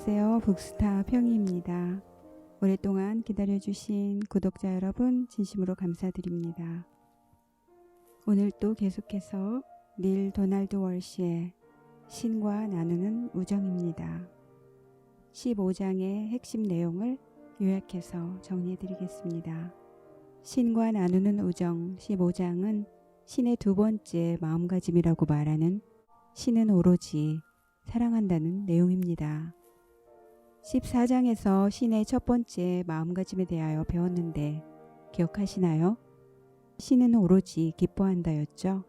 안녕하세요. 북스타 평희입니다. 오랫동안 기다려주신 구독자 여러분 진심으로 감사드립니다. 오늘 또 계속해서 닐 도날드 월시의 신과 나누는 우정입니다. 15장의 핵심 내용을 요약해서 정리해드리겠습니다. 신과 나누는 우정 15장은 신의 두 번째 마음가짐이라고 말하는 신은 오로지 사랑한다는 내용입니다. 14장에서 신의 첫 번째 마음가짐에 대하여 배웠는데 기억하시나요? 신은 오로지 기뻐한다였죠.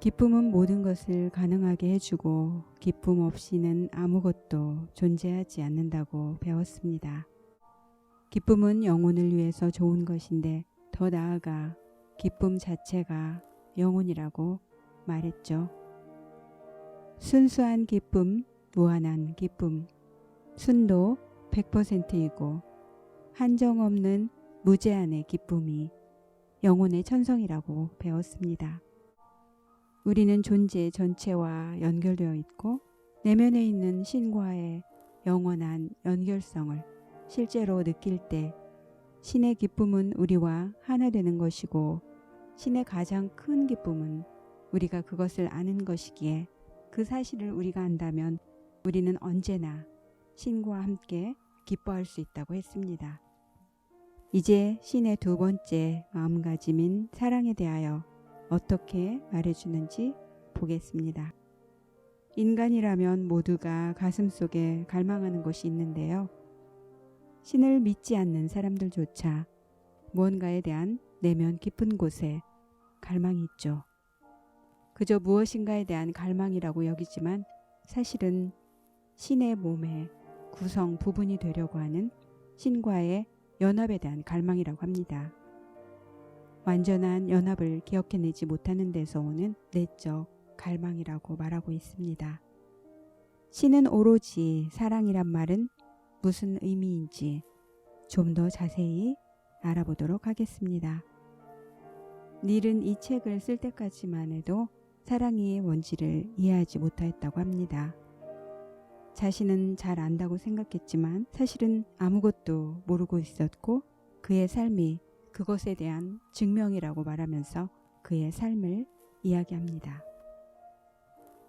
기쁨은 모든 것을 가능하게 해주고 기쁨 없이는 아무것도 존재하지 않는다고 배웠습니다. 기쁨은 영혼을 위해서 좋은 것인데 더 나아가 기쁨 자체가 영혼이라고 말했죠. 순수한 기쁨, 무한한 기쁨, 순도 100%이고 한정 없는 무제한의 기쁨이 영혼의 천성이라고 배웠습니다. 우리는 존재 전체와 연결되어 있고 내면에 있는 신과의 영원한 연결성을 실제로 느낄 때 신의 기쁨은 우리와 하나 되는 것이고 신의 가장 큰 기쁨은 우리가 그것을 아는 것이기에 그 사실을 우리가 안다면 우리는 언제나 신과 함께 기뻐할 수 있다고 했습니다. 이제 신의 두 번째 마음가짐인 사랑에 대하여 어떻게 말해주는지 보겠습니다. 인간이라면 모두가 가슴 속에 갈망하는 것이 있는데요. 신을 믿지 않는 사람들조차 무언가에 대한 내면 깊은 곳에 갈망이 있죠. 그저 무엇인가에 대한 갈망이라고 여기지만 사실은 신의 몸의 구성 부분이 되려고 하는 신과의 연합에 대한 갈망이라고 합니다. 완전한 연합을 기억해내지 못하는 데서 오는 내적 갈망이라고 말하고 있습니다. 신은 오로지 사랑이란 말은 무슨 의미인지 좀 더 자세히 알아보도록 하겠습니다. 닐은 이 책을 쓸 때까지만 해도 사랑의 원지를 이해하지 못하였다고 합니다. 자신은 잘 안다고 생각했지만 사실은 아무것도 모르고 있었고 그의 삶이 그것에 대한 증명이라고 말하면서 그의 삶을 이야기합니다.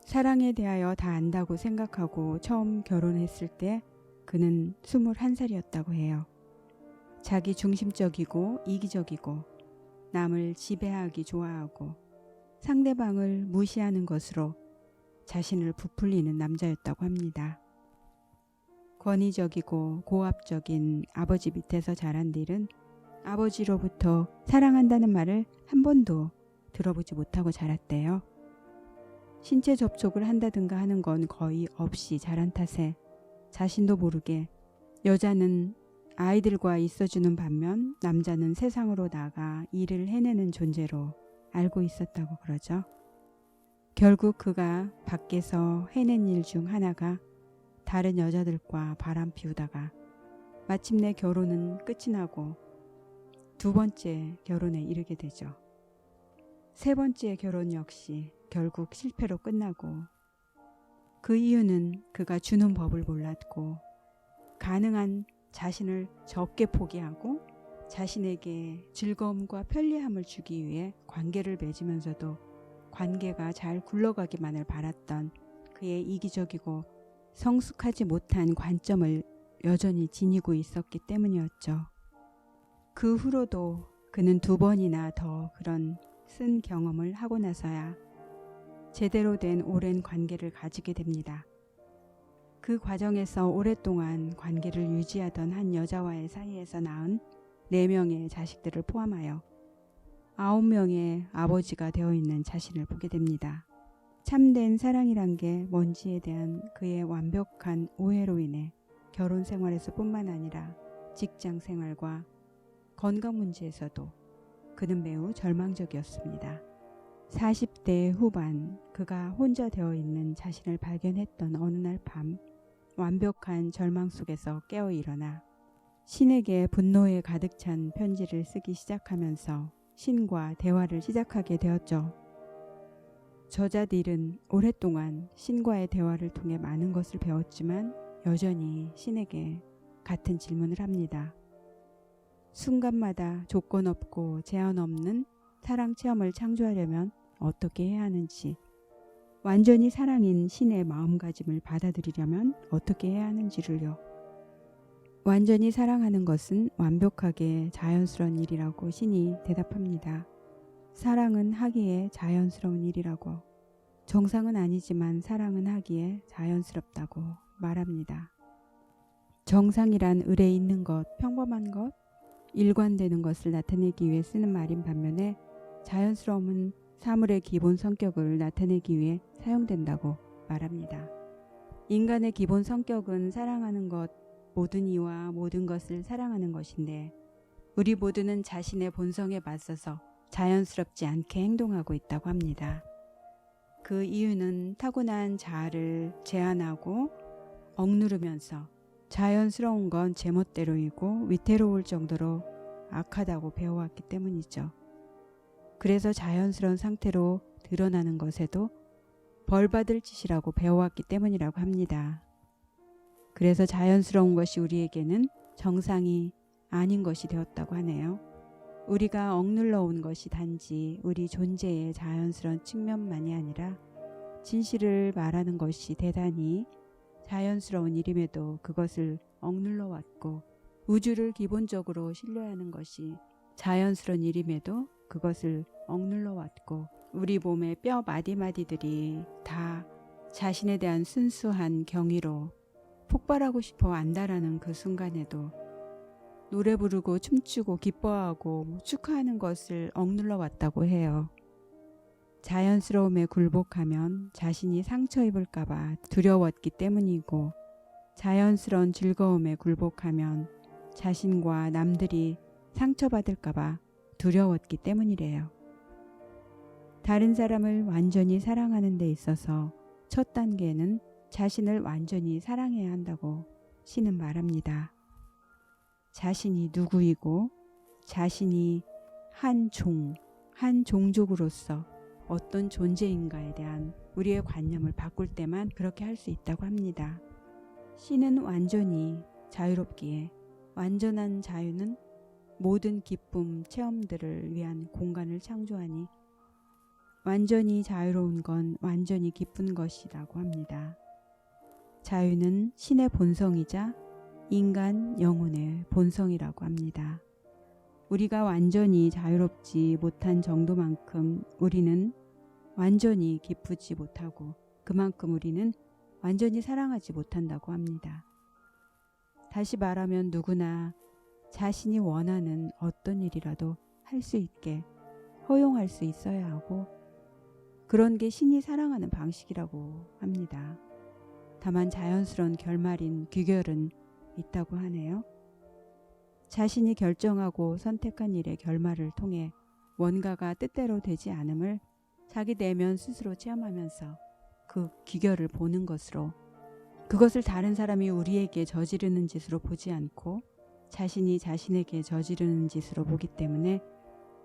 사랑에 대하여 다 안다고 생각하고 처음 결혼했을 때 그는 21살이었다고 해요. 자기 중심적이고 이기적이고 남을 지배하기 좋아하고 상대방을 무시하는 것으로 자신을 부풀리는 남자였다고 합니다. 권위적이고 고압적인 아버지 밑에서 자란 딜은 아버지로부터 사랑한다는 말을 한 번도 들어보지 못하고 자랐대요. 신체 접촉을 한다든가 하는 건 거의 없이 자란 탓에 자신도 모르게 여자는 아이들과 있어주는 반면 남자는 세상으로 나가 일을 해내는 존재로 알고 있었다고 그러죠. 결국 그가 밖에서 해낸 일 중 하나가 다른 여자들과 바람 피우다가 마침내 결혼은 끝이 나고 두 번째 결혼에 이르게 되죠. 세 번째 결혼 역시 결국 실패로 끝나고 그 이유는 그가 주는 법을 몰랐고 가능한 자신을 적게 포기하고 자신에게 즐거움과 편리함을 주기 위해 관계를 맺으면서도 관계가 잘 굴러가기만을 바랐던 그의 이기적이고 성숙하지 못한 관점을 여전히 지니고 있었기 때문이었죠. 그 후로도 그는 두 번이나 더 그런 쓴 경험을 하고 나서야 제대로 된 오랜 관계를 가지게 됩니다. 그 과정에서 오랫동안 관계를 유지하던 한 여자와의 사이에서 낳은 4명의 자식들을 포함하여 9명의 아버지가 되어 있는 자신을 보게 됩니다. 참된 사랑이란 게 뭔지에 대한 그의 완벽한 오해로 인해 결혼 생활에서 뿐만 아니라 직장 생활과 건강 문제에서도 그는 매우 절망적이었습니다. 40대 후반 그가 혼자 되어 있는 자신을 발견했던 어느 날 밤 완벽한 절망 속에서 깨어 일어나 신에게 분노에 가득 찬 편지를 쓰기 시작하면서 신과 대화를 시작하게 되었죠. 저자들은 오랫동안 신과의 대화를 통해 많은 것을 배웠지만 여전히 신에게 같은 질문을 합니다. 순간마다 조건 없고 제한 없는 사랑 체험을 창조하려면 어떻게 해야 하는지, 완전히 사랑인 신의 마음가짐을 받아들이려면 어떻게 해야 하는지를요. 완전히 사랑하는 것은 완벽하게 자연스러운 일이라고 신이 대답합니다. 사랑은 하기에 자연스러운 일이라고. 정상은 아니지만 사랑은 하기에 자연스럽다고 말합니다. 정상이란 을에 있는 것, 평범한 것, 일관되는 것을 나타내기 위해 쓰는 말인 반면에 자연스러움은 사물의 기본 성격을 나타내기 위해 사용된다고 말합니다. 인간의 기본 성격은 사랑하는 것, 모든 이와 모든 것을 사랑하는 것인데 우리 모두는 자신의 본성에 맞서서 자연스럽지 않게 행동하고 있다고 합니다. 그 이유는 타고난 자아를 제한하고 억누르면서 자연스러운 건 제멋대로이고 위태로울 정도로 악하다고 배워왔기 때문이죠. 그래서 자연스러운 상태로 드러나는 것에도 벌 받을 짓이라고 배워왔기 때문이라고 합니다. 그래서 자연스러운 것이 우리에게는 정상이 아닌 것이 되었다고 하네요. 우리가 억눌러 온 것이 단지 우리 존재의 자연스러운 측면만이 아니라 진실을 말하는 것이 대단히 자연스러운 일임에도 그것을 억눌러 왔고 우주를 기본적으로 신뢰하는 것이 자연스러운 일임에도 그것을 억눌러 왔고 우리 몸의 뼈 마디마디들이 다 자신에 대한 순수한 경의로 폭발하고 싶어 안다라는 그 순간에도 노래 부르고 춤추고 기뻐하고 축하하는 것을 억눌러 왔다고 해요. 자연스러움에 굴복하면 자신이 상처 입을까봐 두려웠기 때문이고 자연스러운 즐거움에 굴복하면 자신과 남들이 상처받을까봐 두려웠기 때문이래요. 다른 사람을 완전히 사랑하는 데 있어서 첫 단계는 자신을 완전히 사랑해야 한다고 신은 말합니다. 자신이 누구이고 자신이 한 종, 한 종족으로서 어떤 존재인가에 대한 우리의 관념을 바꿀 때만 그렇게 할 수 있다고 합니다. 신은 완전히 자유롭기에 완전한 자유는 모든 기쁨, 체험들을 위한 공간을 창조하니 완전히 자유로운 건 완전히 기쁜 것이라고 합니다. 자유는 신의 본성이자 인간 영혼의 본성이라고 합니다. 우리가 완전히 자유롭지 못한 정도만큼 우리는 완전히 기쁘지 못하고 그만큼 우리는 완전히 사랑하지 못한다고 합니다. 다시 말하면 누구나 자신이 원하는 어떤 일이라도 할 수 있게 허용할 수 있어야 하고 그런 게 신이 사랑하는 방식이라고 합니다. 다만 자연스러운 결말인 귀결은 있다고 하네요. 자신이 결정하고 선택한 일의 결말을 통해 원가가 뜻대로 되지 않음을 자기 내면 스스로 체험하면서 그 귀결을 보는 것으로 그것을 다른 사람이 우리에게 저지르는 짓으로 보지 않고 자신이 자신에게 저지르는 짓으로 보기 때문에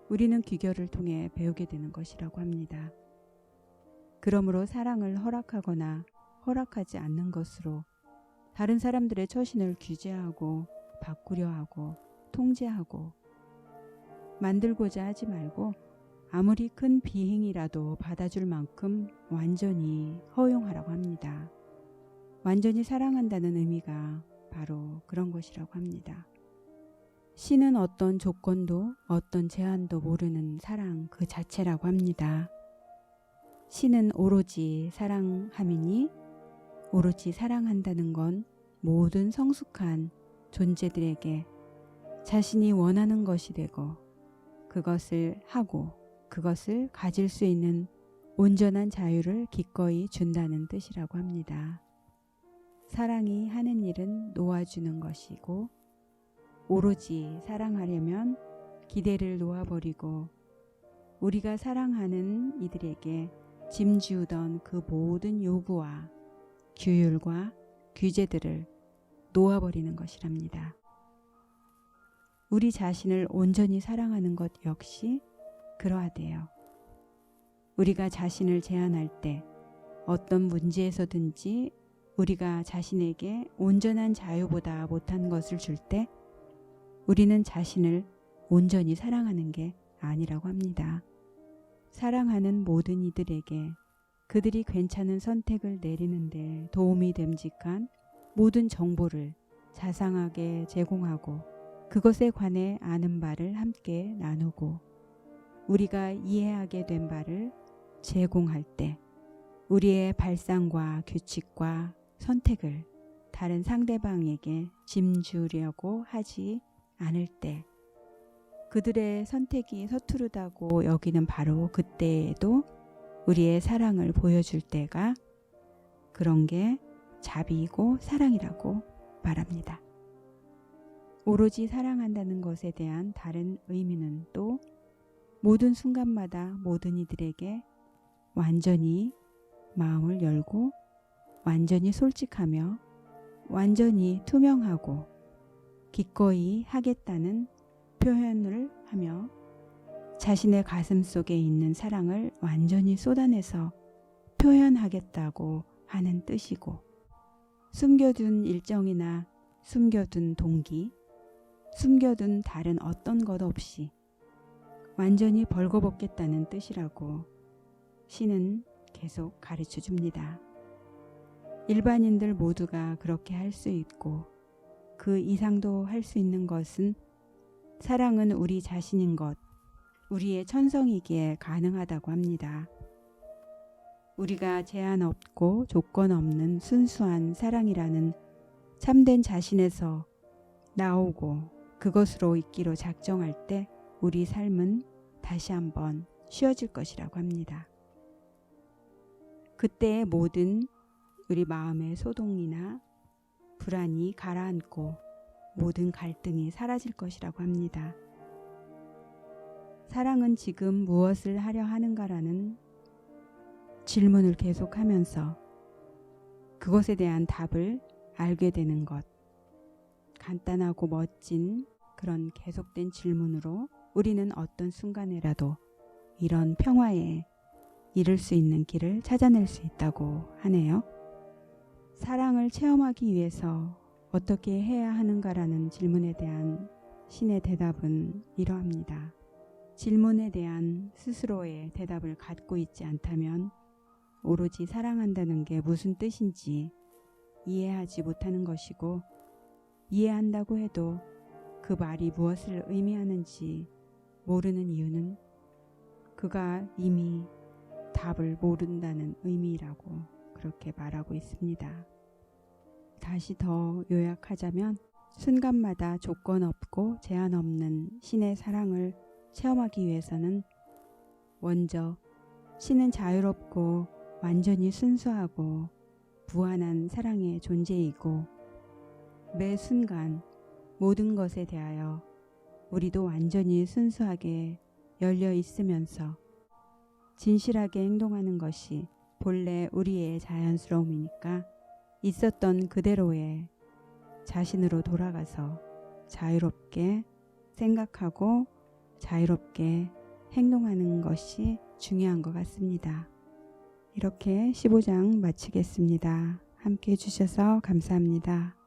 우리는 귀결을 통해 배우게 되는 것이라고 합니다. 그러므로 사랑을 허락하거나 허락하지 않는 것으로 다른 사람들의 처신을 규제하고 바꾸려 하고 통제하고 만들고자 하지 말고 아무리 큰 비행이라도 받아줄 만큼 완전히 허용하라고 합니다. 완전히 사랑한다는 의미가 바로 그런 것이라고 합니다. 신은 어떤 조건도 어떤 제한도 모르는 사랑 그 자체라고 합니다. 신은 오로지 사랑함이니 오로지 사랑한다는 건 모든 성숙한 존재들에게 자신이 원하는 것이 되고 그것을 하고 그것을 가질 수 있는 온전한 자유를 기꺼이 준다는 뜻이라고 합니다. 사랑이 하는 일은 놓아주는 것이고 오로지 사랑하려면 기대를 놓아버리고 우리가 사랑하는 이들에게 짐지우던 그 모든 요구와 규율과 규제들을 놓아버리는 것이랍니다. 우리 자신을 온전히 사랑하는 것 역시 그러하대요. 우리가 자신을 제한할 때 어떤 문제에서든지 우리가 자신에게 온전한 자유보다 못한 것을 줄 때 우리는 자신을 온전히 사랑하는 게 아니라고 합니다. 사랑하는 모든 이들에게 그들이 괜찮은 선택을 내리는데 도움이 됨직한 모든 정보를 자상하게 제공하고 그것에 관해 아는 바를 함께 나누고 우리가 이해하게 된 바를 제공할 때 우리의 발상과 규칙과 선택을 다른 상대방에게 짐주려고 하지 않을 때 그들의 선택이 서투르다고 여기는 바로 그때에도 우리의 사랑을 보여줄 때가 그런 게 자비이고 사랑이라고 말합니다. 오로지 사랑한다는 것에 대한 다른 의미는 또 모든 순간마다 모든 이들에게 완전히 마음을 열고 완전히 솔직하며 완전히 투명하고 기꺼이 하겠다는 표현을 하며 자신의 가슴 속에 있는 사랑을 완전히 쏟아내서 표현하겠다고 하는 뜻이고 숨겨둔 일정이나 숨겨둔 동기, 숨겨둔 다른 어떤 것 없이 완전히 벌거벗겠다는 뜻이라고 시는 계속 가르쳐 줍니다. 일반인들 모두가 그렇게 할 수 있고 그 이상도 할 수 있는 것은 사랑은 우리 자신인 것, 우리의 천성이기에 가능하다고 합니다. 우리가 제한 없고 조건 없는 순수한 사랑이라는 참된 자신에서 나오고 그것으로 있기로 작정할 때 우리 삶은 다시 한번 쉬어질 것이라고 합니다. 그때의 모든 우리 마음의 소동이나 불안이 가라앉고 모든 갈등이 사라질 것이라고 합니다. 사랑은 지금 무엇을 하려 하는가라는 질문을 계속하면서 그것에 대한 답을 알게 되는 것. 간단하고 멋진 그런 계속된 질문으로 우리는 어떤 순간에라도 이런 평화에 이를 수 있는 길을 찾아낼 수 있다고 하네요. 사랑을 체험하기 위해서 어떻게 해야 하는가라는 질문에 대한 신의 대답은 이러합니다. 질문에 대한 스스로의 대답을 갖고 있지 않다면 오로지 사랑한다는 게 무슨 뜻인지 이해하지 못하는 것이고 이해한다고 해도 그 말이 무엇을 의미하는지 모르는 이유는 그가 이미 답을 모른다는 의미라고 그렇게 말하고 있습니다. 다시 더 요약하자면 순간마다 조건 없고 제한 없는 신의 사랑을 체험하기 위해서는 먼저 신은 자유롭고 완전히 순수하고 무한한 사랑의 존재이고 매 순간 모든 것에 대하여 우리도 완전히 순수하게 열려 있으면서 진실하게 행동하는 것이 본래 우리의 자연스러움이니까 있었던 그대로의 자신으로 돌아가서 자유롭게 생각하고 자유롭게 행동하는 것이 중요한 것 같습니다. 이렇게 15장 마치겠습니다. 함께 해주셔서 감사합니다.